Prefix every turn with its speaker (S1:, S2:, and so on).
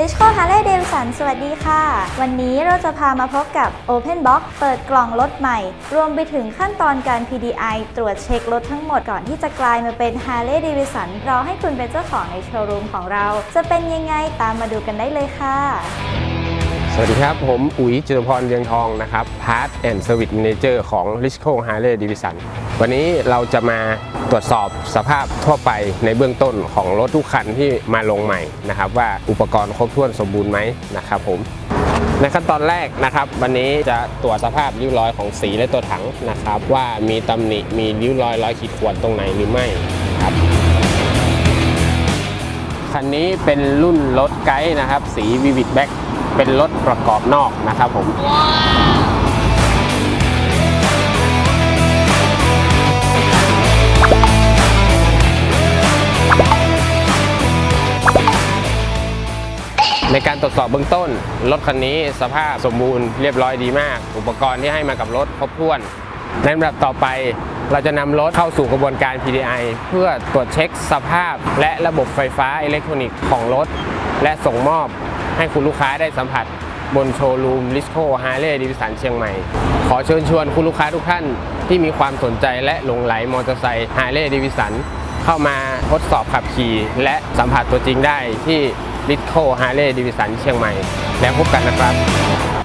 S1: ลิชโ o ฮาร์เลย์เดวสันสวัสดีค่ะ วันนี้เราจะพามาพบกับ Open Box เปิดกล่องรถใหม่ รวมไปถึงขั้นตอนการ PDI ตรวจเช็ครถทั้งหมดก่อนที่จะกลายมาเป็น Harley Davidson รอให้คุณเป็นเจ้าของในโชว์รูมของเรา จะเป็นยังไงตามมาดูกันได้เลยค่ะ
S2: สวัสดีครับ ผมอุ๋ยจตุพรเรืองทองนะครับ Part and Service Manager ของ r i s c o Harley Davidson วันนี้เราจะมาตรวจสอบสภาพทั่วไปในเบื้องต้นของรถทุกคันที่มาลงใหม่นะครับ ว่าอุปกรณ์ครบถ้วนสมบูรณ์ไหมนะครับผมในขั้นตอนแรกนะครับ วันนี้จะตรวจสภาพริ้วรอยของสีและตัวถังนะครับ ว่ามีตำหนิมีริ้วรอยรอยขีดข่วนตรงไหนหรือไม่ครับคันนี้เป็นรุ่นรถไกด์นะครับ สี Vivid Black เป็นรถประกอบนอกนะครับผม ในการตรวจสอบเบื้องต้น รถคันนี้สภาพสมบูรณ์เรียบร้อยดีมาก อุปกรณ์ที่ให้มากับรถครบถ้วน ในลำดับต่อไปเราจะนำรถเข้าสู่กระบวนการ PDI เพื่อตรวจเช็คสภาพ และระบบไฟฟ้าอิเล็กทรอนิกส์ของรถ และส่งมอบให้คุณลูกค้าได้สัมผัส บนโชว์รูมลิสโ o ฮาร์เลย์ดิวิสันเชียงใหม่ ขอเชิญชวนคุณลูกค้าทุกท่านที่มีความสนใจและหลงไหลมอเตอร์ไซค์ฮาร์เลย์ดิวิสันเข้ามาทดสอบขับขี่ และสัมผัสตัวจริงได้ที่ ลิทโคฮาร์เลย์ดิวิสันเชียงใหม่ แล้วพบกันนะครับ